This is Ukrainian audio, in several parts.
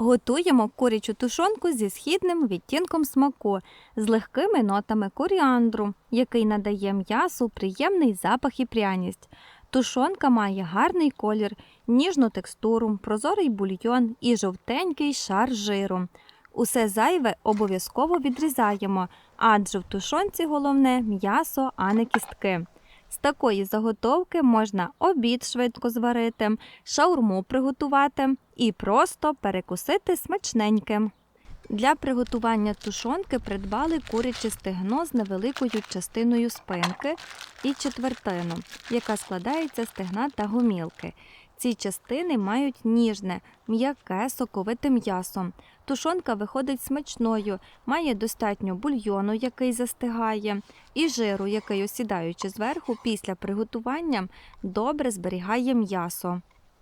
Готуємо курячу тушонку зі східним відтінком смаку з легкими нотами коріандру, який надає м'ясу приємний запах і пряність. Тушонка має гарний колір, ніжну текстуру, прозорий бульйон і жовтенький шар жиру. Усе зайве обов'язково відрізаємо, адже в тушонці головне м'ясо, а не кістки. З такої заготовки можна обід швидко зварити, шаурму приготувати і просто перекусити смачненьким. Для приготування тушонки придбали куряче стегно з невеликою частиною спинки і четвертину, яка складається з стегна та гомілки. Ці частини мають ніжне, м'яке, соковите м'ясо. Тушонка виходить смачною, має достатньо бульйону, який застигає, і жиру, який, осідаючи зверху після приготування, добре зберігає м'ясо.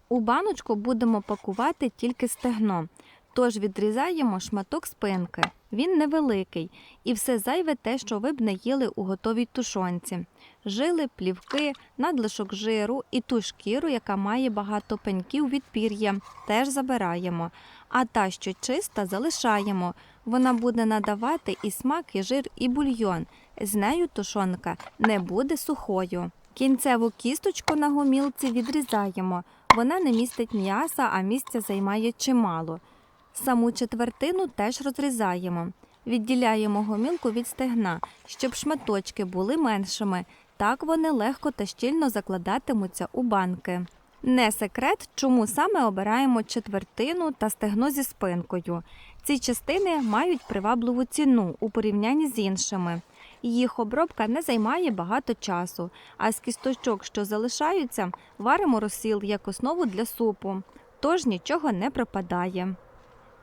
У баночку будемо пакувати тільки стегно, тож відрізаємо шматок спинки. Він невеликий, і все зайве те, що ви б не їли у готовій тушонці. Жили, плівки, надлишок жиру і ту шкіру, яка має багато пеньків від пір'я, теж забираємо. А та, що чиста, залишаємо. Вона буде надавати і смак, і жир, і бульйон. З нею тушонка не буде сухою. Кінцеву кісточку на гомілці відрізаємо. Вона не містить м'яса, а місця займає чимало. Саму четвертину теж розрізаємо. Відділяємо гомілку від стегна, щоб шматочки були меншими. Так вони легко та щільно закладатимуться у банки. Не секрет, чому саме обираємо четвертину та стегно зі спинкою. Ці частини мають привабливу ціну у порівнянні з іншими. Їх обробка не займає багато часу, а з кісточок, що залишаються, варимо розсіл як основу для супу, тож нічого не пропадає.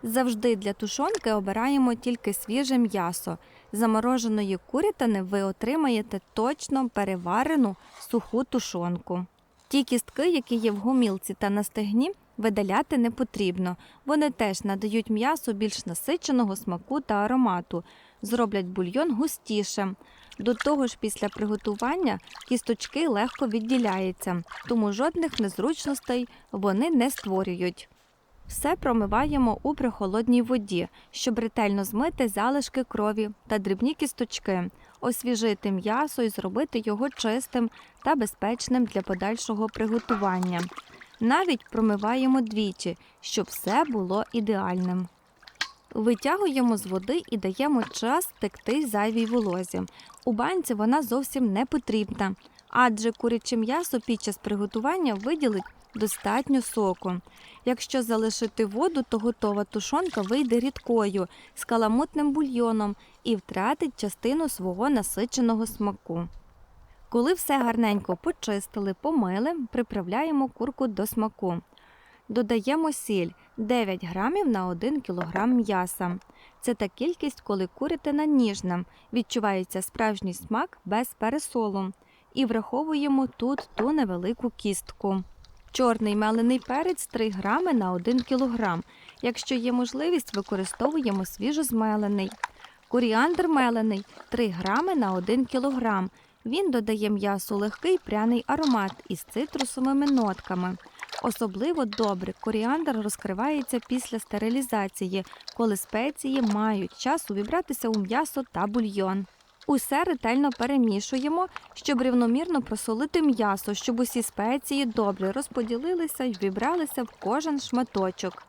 Завжди для тушонки обираємо тільки свіже м'ясо. Замороженої курятини ви отримаєте точно переварену суху тушонку. Ті кістки, які є в гомілці та на стегні, видаляти не потрібно. Вони теж надають м'ясу більш насиченого смаку та аромату, зроблять бульйон густішим. До того ж, після приготування кісточки легко відділяються, тому жодних незручностей вони не створюють. Все промиваємо у прохолодній воді, щоб ретельно змити залишки крові та дрібні кісточки, освіжити м'ясо і зробити його чистим та безпечним для подальшого приготування. Навіть промиваємо двічі, щоб все було ідеальним. Витягуємо з води і даємо час текти зайвій волозі. У банці вона зовсім не потрібна, адже куряче м'ясо під час приготування виділить достатньо соку. Якщо залишити воду, то готова тушонка вийде рідкою з каламутним бульйоном і втратить частину свого насиченого смаку. Коли все гарненько почистили, помили, приправляємо курку до смаку. Додаємо сіль 9 грамів на 1 кг м'яса. Це та кількість, коли курятина ніжна, відчувається справжній смак без пересолу. І враховуємо тут ту невелику кістку. Чорний мелений перець 3 грами на 1 кг. Якщо є можливість, використовуємо свіжозмелений. Коріандр мелений 3 грами на 1 кг. Він додає м'ясу легкий пряний аромат із цитрусовими нотками. Особливо добре коріандр розкривається після стерилізації, коли спеції мають час увібратися у м'ясо та бульйон. Усе ретельно перемішуємо, щоб рівномірно просолити м'ясо, щоб усі спеції добре розподілилися й вібралися в кожен шматочок.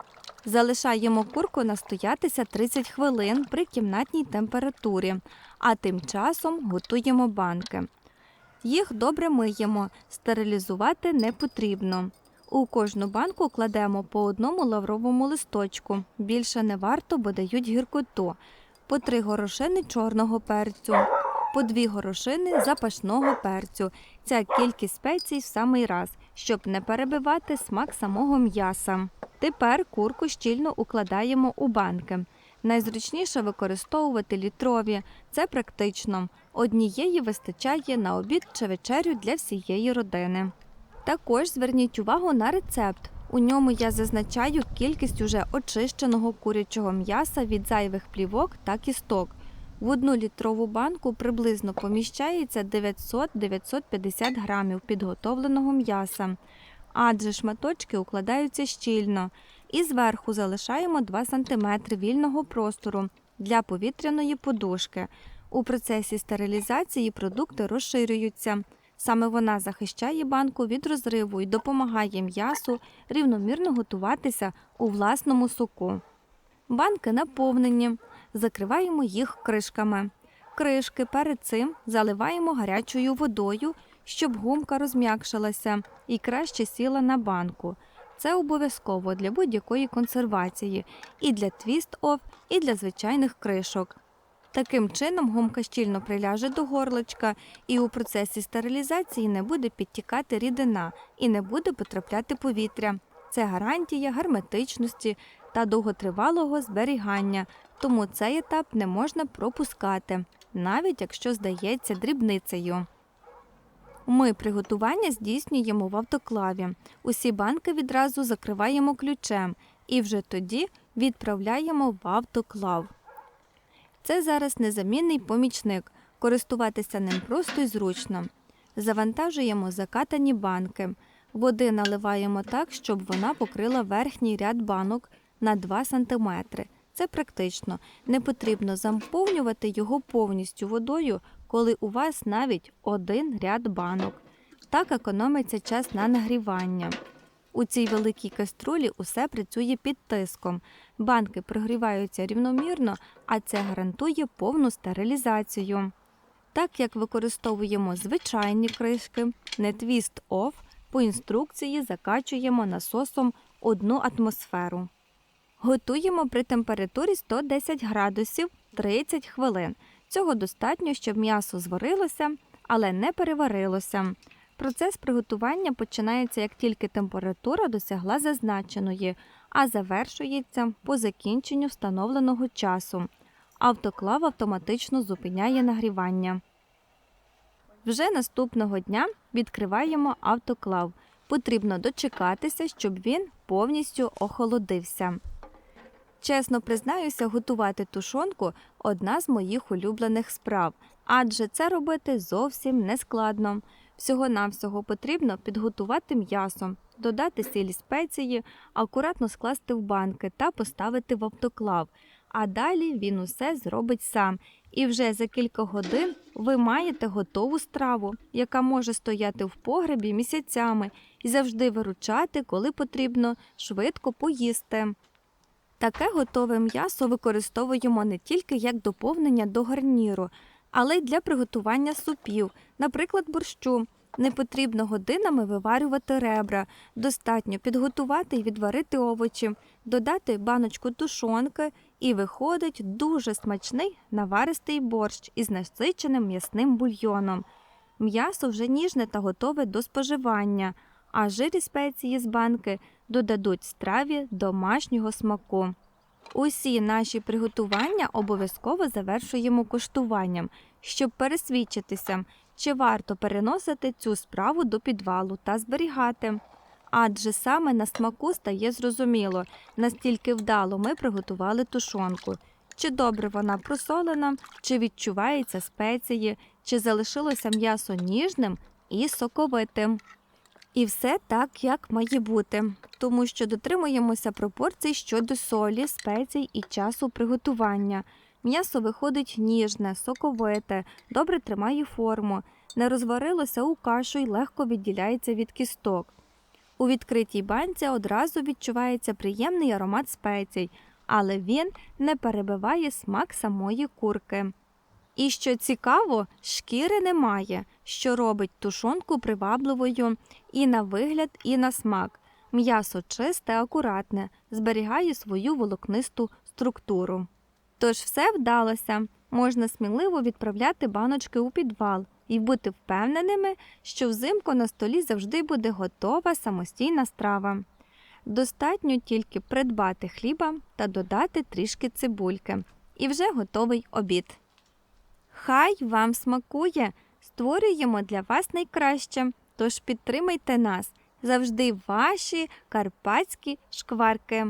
Залишаємо курку настоятися 30 хвилин при кімнатній температурі, а тим часом готуємо банки. Їх добре миємо, стерилізувати не потрібно. У кожну банку кладемо по одному лавровому листочку. Більше не варто, бо дають гіркоту. По три горошини чорного перцю, по дві горошини запашного перцю. Ця кількість спецій в самий раз, щоб не перебивати смак самого м'яса. Тепер курку щільно укладаємо у банки. Найзручніше використовувати літрові, це практично. Однієї вистачає на обід чи вечерю для всієї родини. Також зверніть увагу на рецепт. У ньому я зазначаю кількість уже очищеного курячого м'яса від зайвих плівок та кісток. В одну літрову банку приблизно поміщається 900-950 грамів підготовленого м'яса, адже шматочки укладаються щільно і зверху залишаємо 2 см вільного простору для повітряної подушки. У процесі стерилізації продукти розширюються. Саме вона захищає банку від розриву і допомагає м'ясу рівномірно готуватися у власному соку. Банки наповнені, закриваємо їх кришками. Кришки перед цим заливаємо гарячою водою, щоб гумка розм'якшилася і краще сіла на банку. Це обов'язково для будь-якої консервації, і для твіст-оф, і для звичайних кришок. Таким чином гумка щільно приляже до горличка, і у процесі стерилізації не буде підтікати рідина і не буде потрапляти повітря. Це гарантія герметичності та довготривалого зберігання, тому цей етап не можна пропускати, навіть якщо здається дрібницею. Ми приготування здійснюємо в автоклаві. Усі банки відразу закриваємо ключем і вже тоді відправляємо в автоклав. Це зараз незамінний помічник. Користуватися ним просто і зручно. Завантажуємо закатані банки. Води наливаємо так, щоб вона покрила верхній ряд банок на 2 см. Це практично. Не потрібно заповнювати його повністю водою, коли у вас навіть один ряд банок. Так економиться час на нагрівання. У цій великій каструлі усе працює під тиском. Банки прогріваються рівномірно, а це гарантує повну стерилізацію. Так як використовуємо звичайні кришки, не твіст оф, по інструкції закачуємо насосом одну атмосферу. Готуємо при температурі 110 градусів 30 хвилин. Цього достатньо, щоб м'ясо зварилося, але не переварилося. Процес приготування починається, як тільки температура досягла зазначеної, а завершується по закінченню встановленого часу. Автоклав автоматично зупиняє нагрівання. Вже наступного дня відкриваємо автоклав. Потрібно дочекатися, щоб він повністю охолодився. Чесно признаюся, готувати тушонку одна з моїх улюблених справ, адже це робити зовсім не складно. Всього-навсього потрібно підготувати м'ясо, додати сіль і спеції, акуратно скласти в банки та поставити в автоклав. А далі він усе зробить сам. І вже за кілька годин ви маєте готову страву, яка може стояти в погребі місяцями і завжди виручати, коли потрібно швидко поїсти. Таке готове м'ясо використовуємо не тільки як доповнення до гарніру, але й для приготування супів, наприклад, борщу. Не потрібно годинами виварювати ребра, достатньо підготувати і відварити овочі, додати баночку тушонки і виходить дуже смачний наваристий борщ із насиченим м'ясним бульйоном. М'ясо вже ніжне та готове до споживання, а жирі спеції з банки додадуть страві домашнього смаку. Усі наші приготування обов'язково завершуємо коштуванням, щоб пересвідчитися, чи варто переносити цю справу до підвалу та зберігати. Адже саме на смаку стає зрозуміло, настільки вдало ми приготували тушонку, чи добре вона просолена, чи відчуваються спеції, чи залишилося м'ясо ніжним і соковитим. І все так, як має бути, тому що дотримуємося пропорцій щодо солі, спецій і часу приготування. М'ясо виходить ніжне, соковите, добре тримає форму, не розварилося у кашу і легко відділяється від кісток. У відкритій банці одразу відчувається приємний аромат спецій, але він не перебиває смак самої курки. І що цікаво, шкіри немає, що робить тушонку привабливою і на вигляд, і на смак. М'ясо чисте, акуратне, зберігає свою волокнисту структуру. Тож все вдалося, можна сміливо відправляти баночки у підвал і бути впевненими, що взимку на столі завжди буде готова самостійна страва. Достатньо тільки придбати хліба та додати трішки цибульки. І вже готовий обід. Хай вам смакує! Створюємо для вас найкраще, тож підтримайте нас завжди ваші карпатські шкварки.